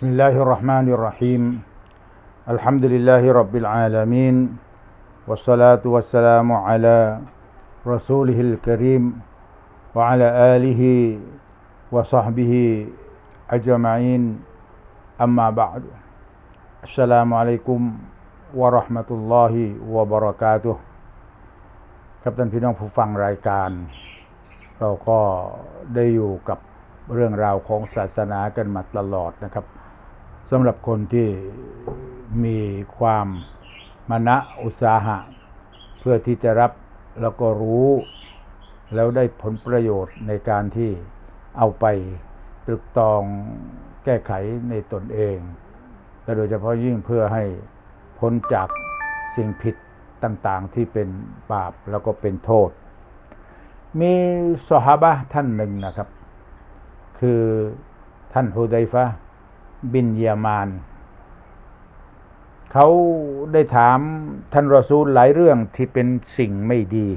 بسم الله الرحمن الرحيم الحمد لله رب العالمين والصلاة والسلام على رسوله الكريم وعلى آله وصحبه أجمعين أما بعد السلام عليكم ورحمة الله وبركاته ครับท่านพี่น้องผู้ฟังรายการ เราก็ได้อยู่กับเรื่องราวของศาสนากันมาตลอดนะครับ สำหรับคนที่มีความมณะอุตสาหะ เพื่อที่จะรับแล้วก็รู้ แล้วได้ผลประโยชน์ในการที่เอาไปตรึกตรองแก้ไขในตนเองและโดยเฉพาะยิ่งเพื่อให้พ้นจากสิ่งผิดต่างๆที่เป็นบาปแล้วก็เป็นโทษ มีสหบะท่านหนึ่งนะครับ คือท่านฮุไดฟะ บินยามาน เขาได้ถามท่านรอซูลหลายเรื่องที่เป็นสิ่งไม่ดี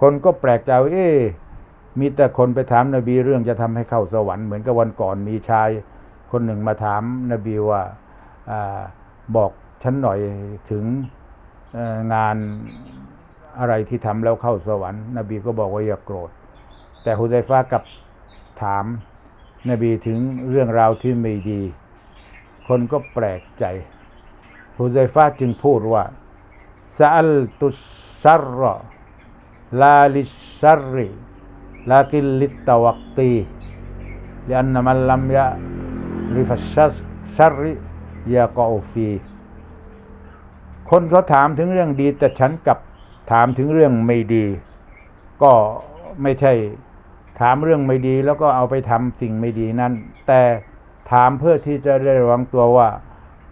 คนก็แปลกใจว่าเอ๊ะมีแต่คนไปถามนบีเรื่องจะทำให้เข้าสวรรค์เหมือนกับวันก่อนมีชาย คนหนึ่งมาถามนบีว่าอาบอกฉันหน่อยถึงงานอะไรที่ทำแล้วเข้าสวรรค์ นบีก็บอกว่าอย่าโกรธ แต่ฮุไดฟ้ากับถาม นบีถึงเรื่องราวที่ไม่ดี คนก็แปลกใจฮุไซฟาจึงพูดว่าซาลตุชัรรลาลิชัรริลากิลิตตวักตีลอันนมันลัมยะริฟัชัชัรริยาโกฟีคนเขาถามถึงเรื่องดี แต่ฉันกับถามถึงเรื่องไม่ดี ก็ไม่ใช่ ถามเรื่องไม่ดีแล้วก็เอาไปทำสิ่งไม่ดีนั้น แต่ถามเพื่อที่จะได้ระวังตัวว่า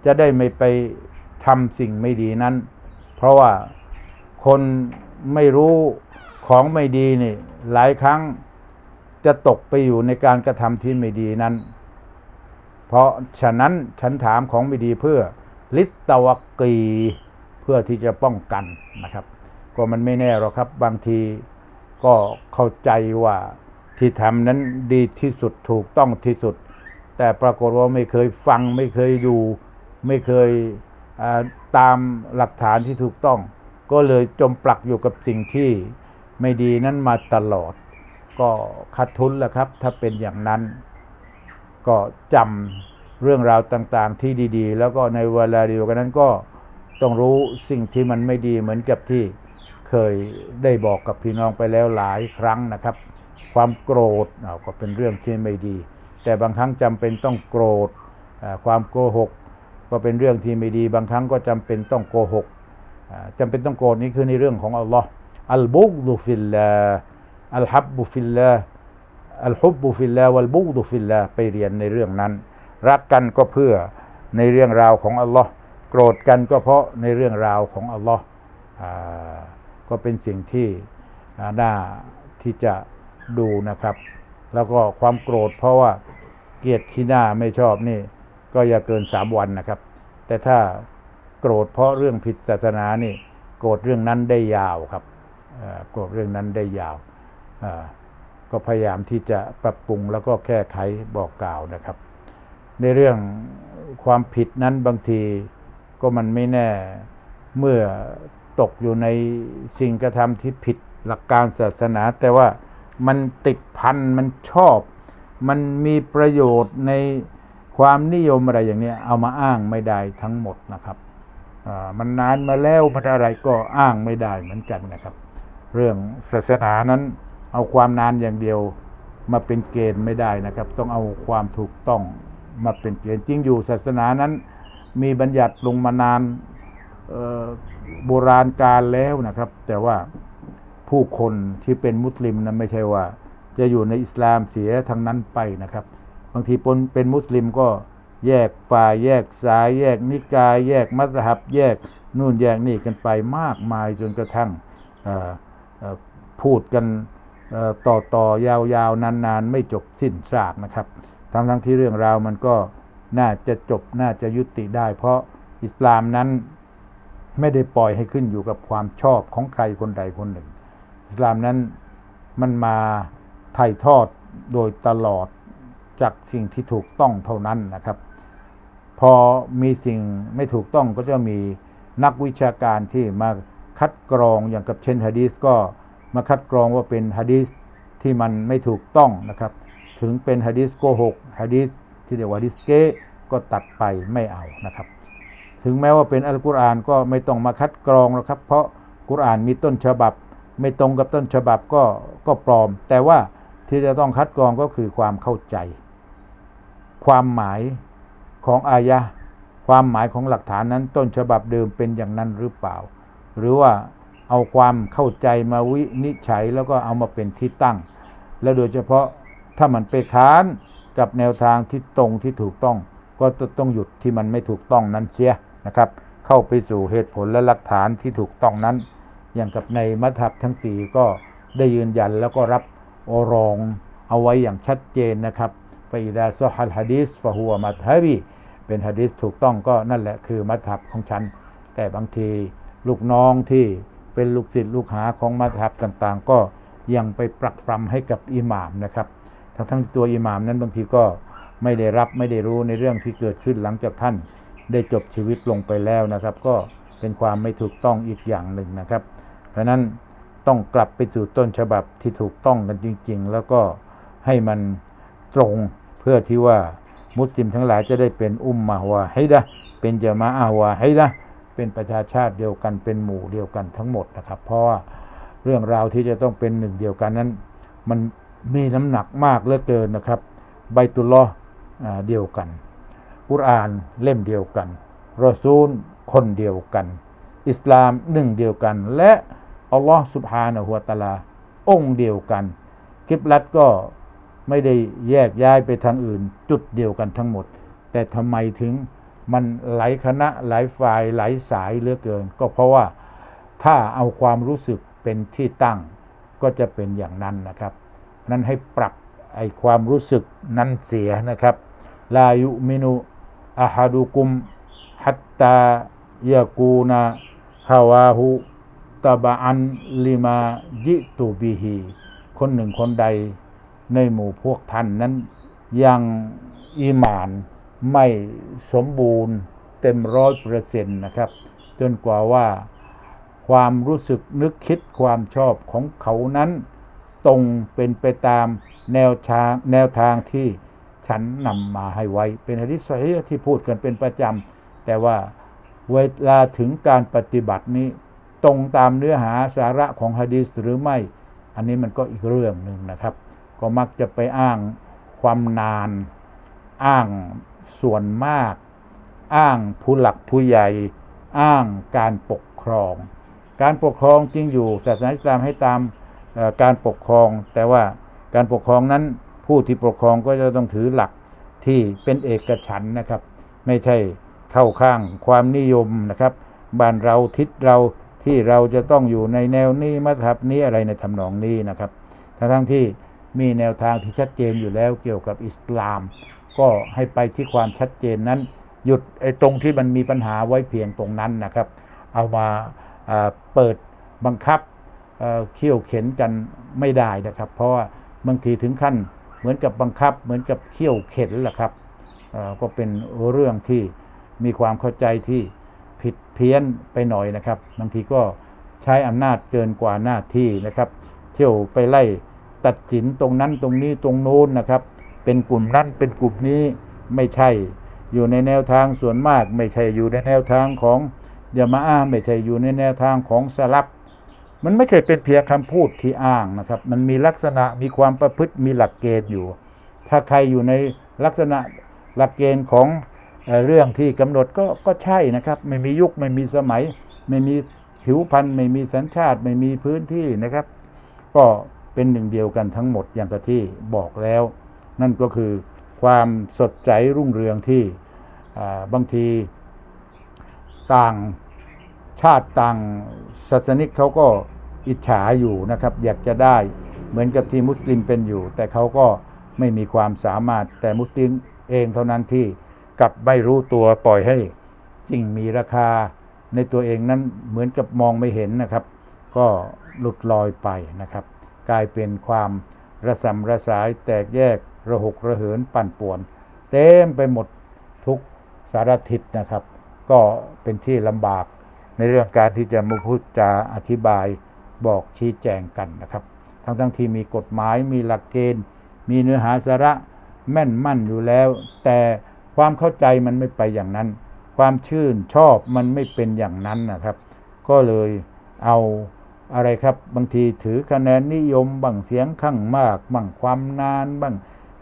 จะได้ไม่ไปทำสิ่งไม่ดีนั้น เพราะว่าคนไม่รู้ของไม่ดีนี่หลายครั้งจะตกไปอยู่ในการกระทำที่ไม่ดีนั้น เพราะฉะนั้นฉันถามของไม่ดีเพื่อลิตตวักกีเพื่อที่จะป้องกันนะครับ ก็มันไม่แน่หรอกครับบางทีก็เข้าใจว่า ที่ทำนั้นดีที่สุดถูกต้องที่สุด แต่ปรากฏว่าไม่เคยฟังไม่เคยดูไม่เคยตามหลักฐานที่ถูกต้อง ก็เลยจมปลักอยู่กับสิ่งที่ไม่ดีนั้นมาตลอด ก็ขาดทุนแหละครับ ถ้าเป็นอย่างนั้น ก็จำเรื่องราวต่างๆ ที่ดีๆ แล้วก็ในเวลาเดียวกันนั้นก็ต้องรู้สิ่งที่มันไม่ดีเหมือนกับที่เคยได้บอกกับพี่น้องไปแล้วหลายครั้งนะครับ ความโกรธก็เป็นเรื่องที่ไม่ดี แต่บางครั้งจำเป็นต้องโกรธความโกหก ก็เป็นเรื่องที่ไม่ดี บางครั้งก็จำเป็นต้องโกหกอ่าจำเป็นต้องโกรธนี่คือในเรื่องของอัลลอฮ์อัลบุกดุฟิลลาอัลฮับบุฟิลลาอัลฮุบบุฟิลลาวัลบุกดุฟิลลาไปเรียนในเรื่องนั้น รักกันก็เพื่อในเรื่องราวของอัลลอฮ์โกรธกันก็เพราะในเรื่องราวของอัลลอฮ์ก็เป็นสิ่งที่น่าที่จะ ดูนะครับ แล้วก็ความโกรธเพราะว่าเกลียดขี้หน้าไม่ชอบนี่ ก็อย่าเกินสามวันนะครับ แต่ถ้าโกรธเพราะเรื่องผิดศาสนานี่ โกรธเรื่องนั้นได้ยาวครับโกรธเรื่องนั้นได้ยาว ก็พยายามที่จะปรับปรุงแล้วก็แก้ไขบอกกล่าวนะครับ ในเรื่องความผิดนั้นบางทีก็มันไม่แน่เมื่อตกอยู่ในสิ่งกระทำที่ผิดหลักการศาสนา แต่ว่า มันติดพันมันชอบ มันมีประโยชน์ในความนิยมอะไรอย่างนี้เอามาอ้างไม่ได้ทั้งหมดนะครับมันนานมาแล้วมันอะไรก็อ้างไม่ได้เหมือนกันนะครับ เรื่องศาสนานั้นเอาความนานอย่างเดียวมาเป็นเกณฑ์ไม่ได้นะครับ ต้องเอาความถูกต้องมาเป็นเกณฑ์จริงอยู่ศาสนานั้น มีบัญญัติลงมานานโบราณกาลแล้วนะครับ แต่ว่า ผู้คนที่เป็นมุสลิมนั้นไม่ใช่ว่า จะอยู่ในอิสลามเสียทางนั้นไปนะครับ บางทีปนเป็นมุสลิมก็แยกฝ่ายแยกสายแยกนิกาย แยกมัสฮับ แยกนู่นแยกนี่กันไปมากมายจนกระทั่งพูดกันเอ่อต่อต่อยาวๆ นานๆ ไม่จบสิ้นซากนะครับทั้งทั้งที่เรื่องราวมันก็น่าจะจบน่าจะยุติได้ เพราะอิสลามนั้นไม่ได้ปล่อยให้ขึ้นอยู่กับความชอบของใครคนใดคนหนึ่ง สลามนั้นมันมาถ่ายทอดโดยตลอดจากสิ่งที่ถูกต้องเท่านั้นนะครับ พอมีสิ่งไม่ถูกต้องก็จะมีนักวิชาการที่มาคัดกรองอย่างกับเช่นฮะดีสก็มาคัดกรองว่าเป็นฮะดีสที่มันไม่ถูกต้องนะครับ ถึงเป็นฮะดีสโกหกฮะดีสที่เรียกว่าฮะดีสเกก็ตัดไปไม่เอานะครับ ถึงแม้ว่าเป็นอัลกุรอานก็ไม่ต้องมาคัดกรองหรอกครับ เพราะกุรอานมีต้นฉบับ ไม่ตรงกับต้นฉบับก็ก็ปลอม แต่ว่าที่จะต้องคัดกรองก็คือความเข้าใจ ความหมายของอายะความหมายของหลักฐานนั้นต้นฉบับเดิมเป็นอย่างนั้นหรือเปล่า หรือว่าเอาความเข้าใจมาวินิจฉัยแล้วก็เอามาเป็นที่ตั้ง และโดยเฉพาะถ้ามันไปค้านกับแนวทางที่ตรงที่ถูกต้อง ก็ต้องหยุดที่มันไม่ถูกต้องนั้นเสียนะครับ เข้าไปสู่เหตุผลและหลักฐานที่ถูกต้องนั้น อย่างกับในมัธยับทั้งสี่ก็ได้ยืนยันแล้วก็รับโอรองเอาไว้อย่างชัดเจนนะครับฟาอิดาซอฮัลฮะดีสฟะฮัวมัตฮบีเป็นฮะดีสถูกต้องก็นั่นแหละคือมัธยับของฉัน แต่บางทีลูกน้องที่เป็นลูกศิษย์ลูกหาของมัธยับต่างๆ ก็ยังไปปรักปรำให้กับอิหม่ามนะครับ ทั้งทั้งตัวอิหม่ามนั้นบางทีก็ไม่ได้รับไม่ได้รู้ในเรื่องที่เกิดขึ้นหลังจากท่านได้จบชีวิตลงไปแล้วนะครับ ก็เป็นความไม่ถูกต้องอีกอย่างหนึ่งนะครับ เพราะนั้นต้องกลับไปสู่ต้นฉบับที่ถูกต้องกันจริง ๆ แล้วก็ให้มันตรงเพื่อที่ว่ามุสลิมทั้งหลายจะได้เป็นอุมมะฮ์วาฮิดะเป็นจามะอะฮ์วาฮิดะเป็นประชาชาติเดียวกันเป็นหมู่เดียวกันทั้งหมดนะครับ เพราะว่าเรื่องราวที่จะต้องเป็นหนึ่งเดียวกันนั้น มันมีน้ำหนักมากเหลือเกินนะครับไบตุลลออเดียวกันกุรานเล่มเดียวกันรอซูลคนเดียวกัน อิสลามหนึ่งเดียวกันและ อัลลอฮ์สุบฮานะฮุวตะอาลา องค์เดียวกัน กิบลัดก็ไม่ได้แยกย้ายไปทางอื่น จุดเดียวกันทั้งหมด แต่ทำไมถึงมันหลายคณะหลายฝ่ายหลายสายเหลือเกิน ก็เพราะว่าถ้าเอาความรู้สึกเป็นที่ตั้ง ก็จะเป็นอย่างนั้นนะครับ นั้นให้ปรับไอความรู้สึกนั้นเสียนะครับลายุมินุอาฮัดุกุมฮัตตายากูนาฮาวาหุ ตบะอันลิมายิตุบิฮีคนหนึ่งคนใดในหมู่พวกท่านนั้น ยังอีหมานไม่สมบูรณ์เต็มร้อยเปอร์เซ็นต์นะครับ จนกว่าว่าความรู้สึกนึกคิดความชอบของเขานั้น ตรงเป็นไปตามแนวทางแนวทางที่ฉันนำมาให้ไว้ เป็นฮะดิษฮีที่พูดกันเป็นประจำแต่ว่าเวลาถึงการปฏิบัตินี้ ตรงตามเนื้อหาสาระของฮะดีษหรือไม่ อันนี้มันก็อีกเรื่องหนึ่งนะครับ ก็มักจะไปอ้างความนาน อ้างส่วนมาก อ้างผู้หลักผู้ใหญ่ อ้างการปกครอง การปกครองจริงอยู่ศาสนาอิสลามให้ตามการปกครอง แต่ว่าการปกครองนั้นผู้ที่ปกครองก็จะต้องถือหลักที่เป็นเอกฉันนะครับ ไม่ใช่เข้าข้างความนิยมนะครับ บ้านเราทิศเรา ที่เราจะต้องอยู่ในแนวนี้มัธยับนี้อะไรในทำนองนี้นะครับทั้งทั้งที่มีแนวทางที่ชัดเจนอยู่แล้วเกี่ยวกับอิสลาม ก็ให้ไปที่ความชัดเจนนั้น หยุดไอ้ตรงที่มันมีปัญหาไว้เพียงตรงนั้นนะครับ เอามาเปิดบังคับเขี่ยวเข็นกันไม่ได้นะครับ เพราะว่าบางทีถึงขั้นเหมือนกับบังคับ เหมือนกับเขี่ยวเข็นแหละครับก็เป็นเรื่องที่มีความเข้าใจที่ เพี้ยนไปหน่อยนะครับ บางทีก็ใช้อำนาจเกินกว่าหน้าที่นะครับ เที่ยวไปไล่ตัดสินตรงนั้นตรงนี้ตรงโน้นนะครับ เป็นกลุ่มนั้นเป็นกลุ่มนี้ไม่ใช่ อยู่ในแนวทางส่วนมาก ไม่ใช่อยู่ในแนวทางของยามาอาไม่ใช่อยู่ในแนวทางของสลับ มันไม่ใช่เป็นเพียงคำพูดที่อ้างนะครับ มันมีลักษณะมีความประพฤติมีหลักเกณฑ์อยู่ ถ้าใครอยู่ในลักษณะหลักเกณฑ์ของ เรื่องที่กำหนดก็ก็ใช่นะครับ ไม่มียุคไม่มีสมัย ไม่มีผิวพันธุ์ไม่มีสัญชาติ ไม่มีพื้นที่นะครับ ก็เป็นหนึ่งเดียวกันทั้งหมดอย่างที่บอกแล้ว นั่นก็คือความสดใสรุ่งเรืองที่บางทีต่างชาติต่างศาสนิกเขาก็อิจฉาอยู่นะครับ อยากจะได้เหมือนกับที่มุสลิมเป็นอยู่ แต่เขาก็ไม่มีความสามารถแต่มุสลิมเองเท่านั้นที่ กับไม่รู้ตัวปล่อยให้สิ่งมีราคาในตัวเองนั้นเหมือนกับมองไม่เห็นนะครับ ก็หลุดลอยไปนะครับ กลายเป็นความระสำระสายแตกแยกระหกระเหินปั่นป่วน เต็มไปหมดทุกสารทิศนะครับ ก็เป็นที่ลำบากในเรื่องการที่จะมาพูดจาอธิบายบอกชี้แจงกันนะครับ ทั้งทั้งที่มีกฎหมายมีหลักเกณฑ์ มีเนื้อหาสาระแม่นมั่นอยู่แล้ว แต่ ความเข้าใจมันไม่ไปอย่างนั้น ความชื่นชอบมันไม่เป็นอย่างนั้นนะครับ ก็เลยเอาอะไรครับบางทีถือคะแนนนิยมบังเสียงข้างมากบังความนานบัง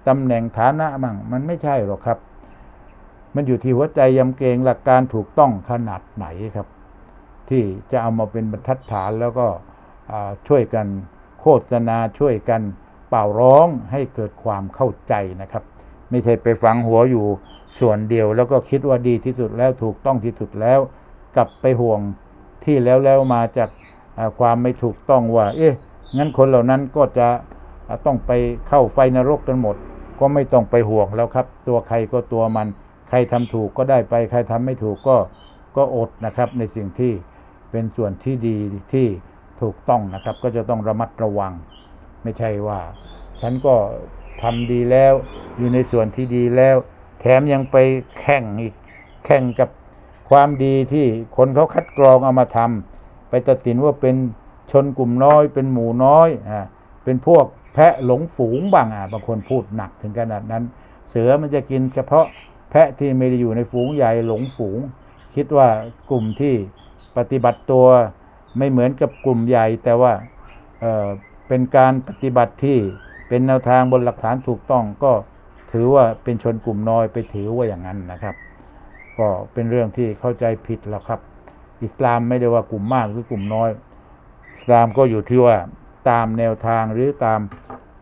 ตำแหน่งฐานะบังมันไม่ใช่หรอกครับ มันอยู่ที่หัวใจยำเกรงหลักการถูกต้องขนาดไหนครับ ที่จะเอามาเป็นบรรทัดฐานแล้วก็ช่วยกันโฆษณาช่วยกันเป่าร้องให้เกิดความเข้าใจนะครับ ไม่ใช่ไปฝังหัวอยู่ส่วนเดียว แล้วก็คิดว่าดีที่สุดแล้วถูกต้องที่สุดแล้ว กลับไปห่วงที่แล้วแล้วมาจากความไม่ถูกต้องว่า เอ๊ะงั้นคนเหล่านั้นก็จะต้องไปเข้าไฟนรกกันหมด ก็ไม่ต้องไปห่วงแล้วครับ ตัวใครก็ตัวมัน ใครทำถูกก็ได้ไป ใครทำไม่ถูกก็ก็อดนะครับ ในสิ่งที่เป็นส่วนที่ดีที่ถูกต้องนะครับ ก็จะต้องระมัดระวัง ไม่ใช่ว่า ฉันก็ ทำดีแล้ว อยู่ในส่วนที่ดีแล้ว แถมยังไปแข่งอีกแข่งกับความดีที่คนเขาคัดกรองเอามาทำไปตัดสินว่าเป็นชนกลุ่มน้อย เป็นหมู่น้อยอ่าเป็นพวกแพะหลงฝูงบ้างอะบางคนพูดหนักถึงขนาดนั้น เสือมันจะกินเฉพาะแพะที่ไม่ได้อยู่ในฝูงใหญ่หลงฝูง คิดว่ากลุ่มที่ปฏิบัติตัวไม่เหมือนกับกลุ่มใหญ่ แต่ว่าเอ่อเป็นการปฏิบัติที่ เป็นแนวทางบนหลักฐานถูกต้องก็ถือว่าเป็นชนกลุ่มน้อยไปถือว่าอย่างนั้นนะครับ ก็เป็นเรื่องที่เข้าใจผิดแล้วครับ อิสลามไม่ได้ว่ากลุ่มมากหรือกลุ่มน้อย อิสลามก็อยู่ที่ว่าตามแนวทางหรือตาม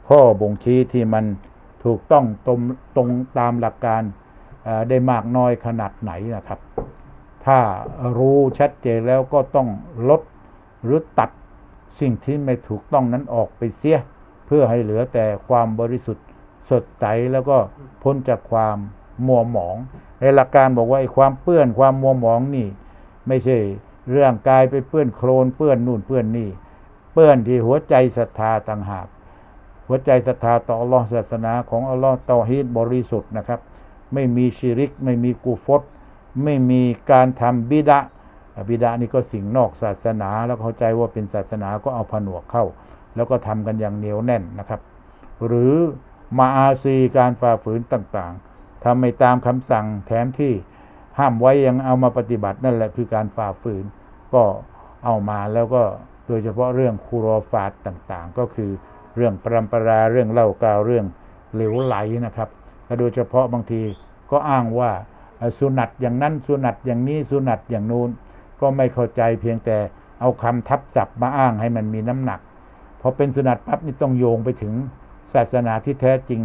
ข้อบ่งชี้ที่มันถูกต้องตรงตรงตามหลักการเอ่อได้มากน้อยขนาดไหนนะครับ ถ้ารู้ชัดเจนแล้วก็ต้องลดหรือตัดสิ่งที่ไม่ถูกต้องนั้นออกไปเสีย เพื่อให้เหลือแต่ความบริสุทธิ์สดใสแล้วก็พ้นจากความมัวหมอง ในหลักการบอกว่าไอ้ความเปื้อนความมัวหมองนี่ ไม่ใช่เรื่องกายไปเปื้อนโคลนเปื้อนนู่นเปื้อนนี่ เปื้อนที่หัวใจศรัทธาต่างหาก หัวใจศรัทธาต่ออัลลอฮ์ศาสนาของอัลลอฮ์เตาฮีดบริสุทธิ์นะครับ ไม่มีชิริก ไม่มีกูฟตไม่มีการทำบิดะอะบิดะนี่ก็สิ่งนอกศาสนา แล้วเข้าใจว่าเป็นศาสนาก็เอาผนวกเข้า แล้วก็ทำกันอย่างเหนียวแน่นนะครับ หรือมาอาซีการฝ่าฝืนต่างๆทำไม่ตามคำสั่งแถมที่ห้ามไว้ยังเอามาปฏิบัตินั่นแหละคือการฝ่าฝืน ก็เอามาแล้วก็โดยเฉพาะเรื่องคูรอฟาดต่างๆ ก็คือเรื่องปรำปราเรื่องเล่ากาวเรื่องเหลวไหลนะครับและโดยเฉพาะบางทีก็อ้างว่าสุนัตอย่างนั้นสุนัตอย่างนี้สุนัตอย่างนู้นก็ไม่เข้าใจเพียงแต่เอาคำทับศัพท์มาอ้างให้มันมีน้ำหนัก พอเป็นสุนัตปั๊บนี่ต้องโยงไปถึงศาสนาที่แท้จริง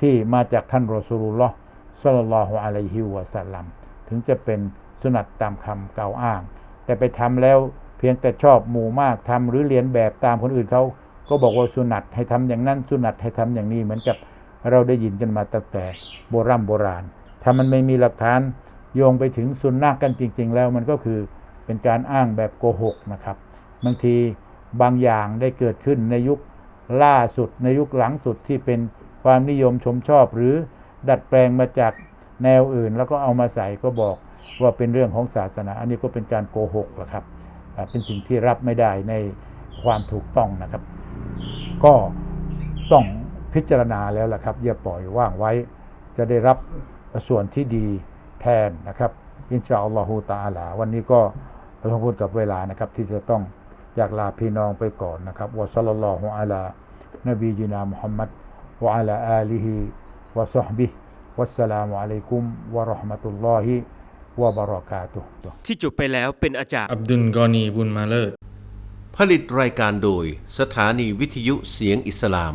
ที่มาจากท่านรอสูลุลลอฮ์ซัลลัลลอฮุอะลัยฮิวะสัลลัมถึงจะเป็นสุนัตตามคำกล่าวอ้าง แต่ไปทำแล้วเพียงแต่ชอบหมู่มากทำหรือเรียนแบบตามคนอื่นเขาก็บอกว่าสุนัตให้ทำอย่างนั้นสุนัตให้ทำอย่างนี้เหมือนกับเราได้ยินกันมาตั้งแต่โบรโบราณ ถ้ามันไม่มีหลักฐานโยงไปถึงสุนนะกันจริง ๆ แล้วมันก็คือเป็นการอ้างแบบโกหกนะครับ บางที บางอย่างได้เกิดขึ้นในยุคล่าสุดในยุคหลังสุดที่เป็นความนิยมชมชอบหรือดัดแปลงมาจากแนวอื่น แล้วก็เอามาใส่ก็บอกว่าเป็นเรื่องของศาสนา อันนี้ก็เป็นการโกหกแหละครับ เป็นสิ่งที่รับไม่ได้ในความถูกต้องนะครับ ก็ต้องพิจารณาแล้วล่ะครับอย่าปล่อยว่างไว้ จะได้รับส่วนที่ดีแทนนะครับ อินชาอัลลอฮฺตะอาลา วันนี้ก็ต้องพูดกับเวลานะครับที่จะต้อง จากลาพี่น้องไปก่อนนะครับวะซัลลัลลอฮุอะลานบีจินามุฮัมมัดวะอะลาอาลีฮิวะซอฮบิฮิวัสสลามุอะลัยกุมวะเราะห์มะตุลลอฮิวะบะเราะกาตุฮ์ที่จบไปแล้วเป็นอาจารย์ อับดุลกอนีบุญมาเลิศผลิตรายการโดยสถานีวิทยุเสียงอิสลาม